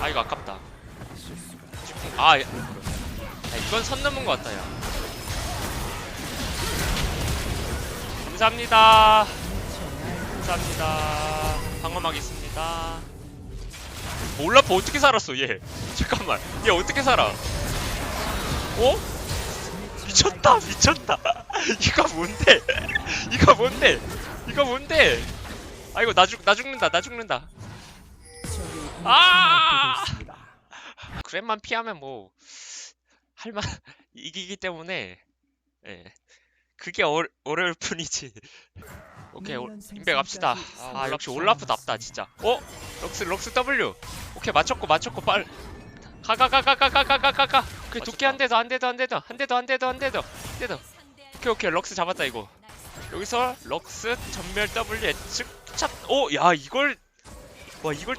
아 이거 아깝다. 아 야, 야, 이건 선 넘은 것 같다 야. 감사합니다. 감사합니다. 방어막 있습니다. 올라프 어떻게 살았어 얘. 잠깐만. 얘 어떻게 살아? 어? 미쳤다 미쳤다. 이거 뭔데? 이거 뭔데? 이거 뭔데? 아 이거 나 죽 나 죽는다 나 죽는다 아! 그랩만 피하면 뭐 할만 이기기 때문에 예. 그게 어, 어려울 뿐이지. 오케이 올, 인베 갑시다. 아 역시 올라프답다 진짜. 어? 럭스 럭스 W. 오케이 맞췄고 맞췄고 빨. 가가가가가가가가가 오케이 두께 한대더한대더한대더한대더한대더한대더한대 더. 오케이 오케이 럭스 잡았다 이거. 여기서 럭스 전멸 W 예측 찹오야 이걸 와 이걸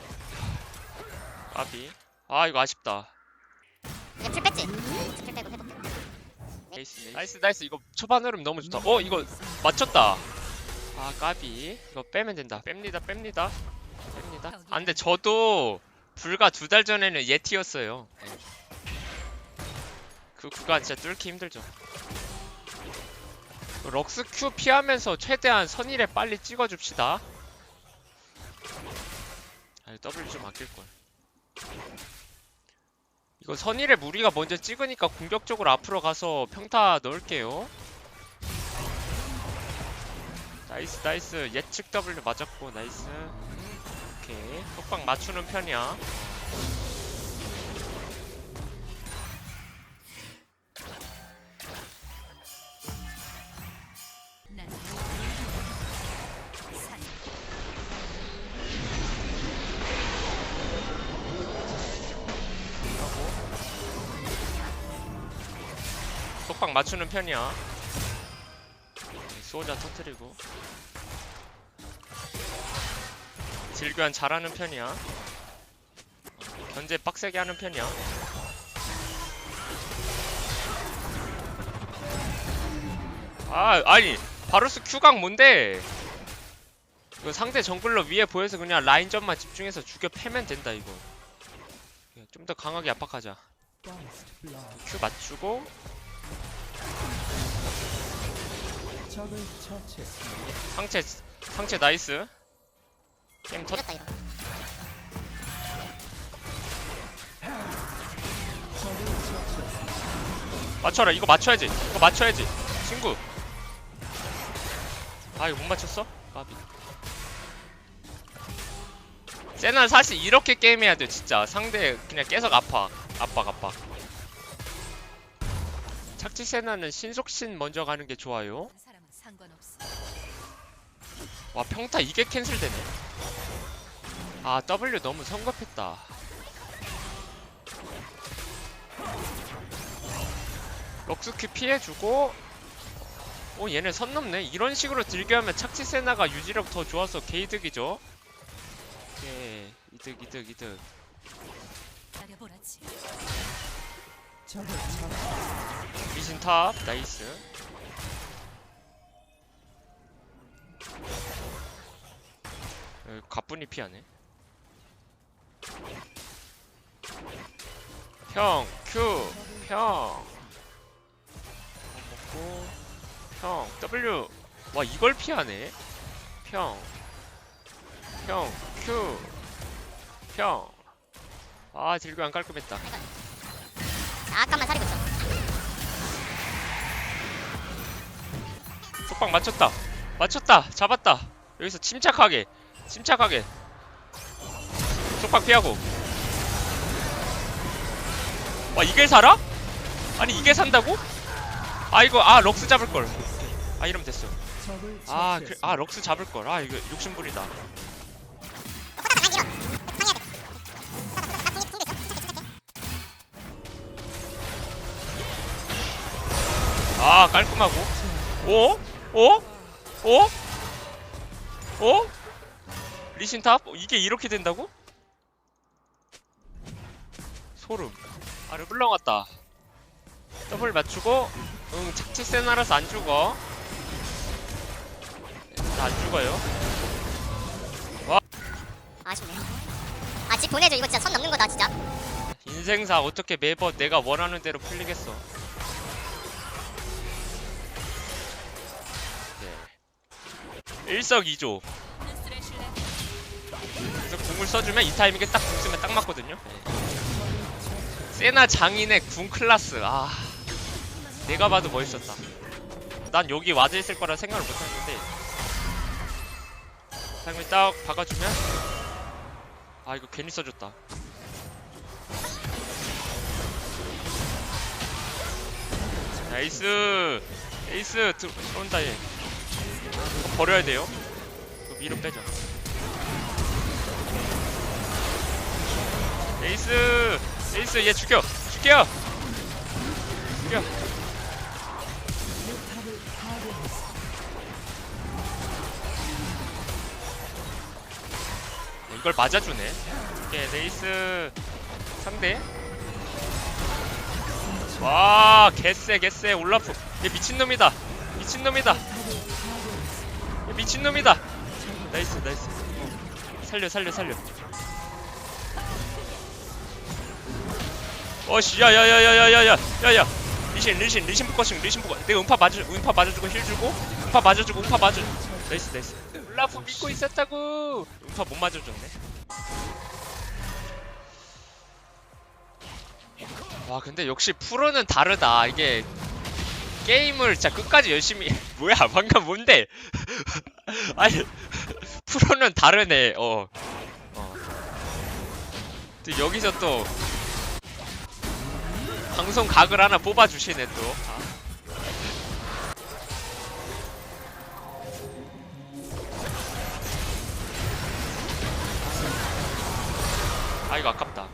아비. 아 이거 아쉽다. 이제 풀 뺐지? 이제 풀 빼고 회복. 나이스 나이스 나이스. 이거 초반 흐름 너무 좋다. 어 이거 맞췄다. 아 까비. 이거 빼면 된다. 뺍니다 뺍니다. 뺍니다. 아 근데 저도 불과 두 달 전에는 예티였어요. 네. 그 구간 진짜 뚫기 힘들죠. 럭스 큐 피하면서 최대한 선일에 빨리 찍어줍시다. 아 W 좀 아낄걸 이거 선일의 무리가 먼저 찍으니까 공격적으로 앞으로 가서 평타 넣을게요. 나이스 나이스. 예측 W 맞았고 나이스. 오케이. 속박 맞추는 편이야 속박 맞추는 편이야. 소자 터트리고. 질교환 잘하는 편이야. 견제 빡세게 하는 편이야. 아 아니 바루스 큐각 뭔데? 이거 상대 정글러 위에 보여서 그냥 라인전만 집중해서 죽여 패면 된다 이거. 좀 더 강하게 압박하자. 큐 맞추고 상체 상체 나이스. 게임 터 터졌다 이거. 맞춰라. 이거 맞춰야지. 이거 맞춰야지. 친구. 아 이거 못 맞췄어? 까비. 세나 사실 이렇게 게임해야 돼 진짜. 상대 그냥 계속 아파. 압박 압박 착지 세나는 신속신 먼저 가는 게 좋아요. 와 평타 이게 캔슬되네 아 W 너무 성급했다 럭스큐 피해주고 오 얘네 선 넘네 이런 식으로 들게 하면 착지 세나가 유지력 더 좋아서 개이득이죠 예 이득 이득 이득. 미신 탑 나이스. 어, 가뿐히 피하네. 형 Q 평 먹고 평 W. 와 이걸 피하네. 평 평, Q, 평. 아, 딜교 안 깔끔했다. 잠깐만 사리고 있어. 속박 맞췄다. 맞췄다. 잡았다. 여기서 침착하게. 침착하게. 속박 피하고. 와 이게 살아? 아니 이게 산다고? 아 이거 아 럭스 잡을 걸. 아 이러면 됐어. 아, 그, 아 럭스 잡을 걸. 아 이거 욕심부리다. 아 깔끔하고. 오? 오? 오? 오? 리신탑? 어, 이게 이렇게 된다고? 소름. 아 르블랑 왔다. 더블 맞추고 응 착지 세나라서 안 죽어. 나안 죽어요. 아쉽네. 아집 보내줘 이거 진짜 선 넘는 거다 진짜 인생사 어떻게 매번 내가 원하는 대로 풀리겠어 일석이조. 쓰레실레 그래서 궁을 써주면 이 타이밍에 딱 궁 쓰면 딱 맞거든요. 네. 세나 장인의 궁 클라스. 아 내가 봐도 멋있었다. 난 여기 와드 있을 거라 생각을 못했는데. 타이밍 딱 박아주면. 아 이거 괜히 써줬다. 나이스! 에이스! 들- 들어온다 얘 버려야 돼요. 이거 위로 빼자. 에이스! 에이스 얘 죽여! 죽여! 죽여! 이걸 맞아주네. 오케이 에이스. 상대. 와 개쎄 개쎄. 올라프. 얘 미친놈이다. 미친놈이다. 얘 미친놈이다. 나이스 나이스. 어. 살려 살려 살려. 어씨 야야야야야야야 야야. 리신 리신 리신 포커싱 리신 포커 내가 음파 맞아 음파 맞아주고 힐 주고 음파 맞아주고 음파 맞아. 나이스 나이스. 블라프 믿고 있었다고. 음파 못 맞아줬네. 와 근데 역시 프로는 다르다. 이게 게임을 진짜 끝까지 열심히 뭐야 방금 뭔데? 아니 프로는 다르네 어 어. 또 여기서 또 방송 각을 하나 뽑아주시네 또 아. 아 이거 아깝다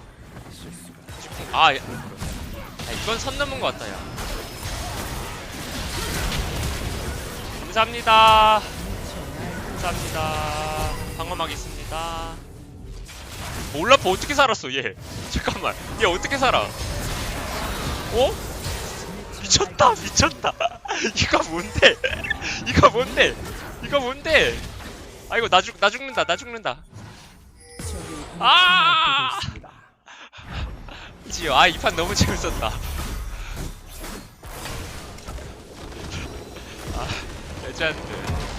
아, 야. 아 이건 선 넘은 것 같다 야 감사합니다 감사합니다. 방어막 있습니다. 몰라프 어떻게 살았어 얘? 잠깐만. 얘 어떻게 살아? 어? 미쳤다 미쳤다. 이거 뭔데? 이거 뭔데? 이거 뭔데? 아 이거 나 죽 나 죽는다 나 죽는다. 아! 지요. 아이 판 너무 재밌었다. 아 레전드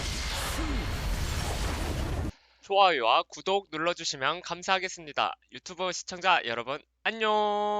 좋아요와 구독 눌러주시면 감사하겠습니다. 유튜브 시청자 여러분 안녕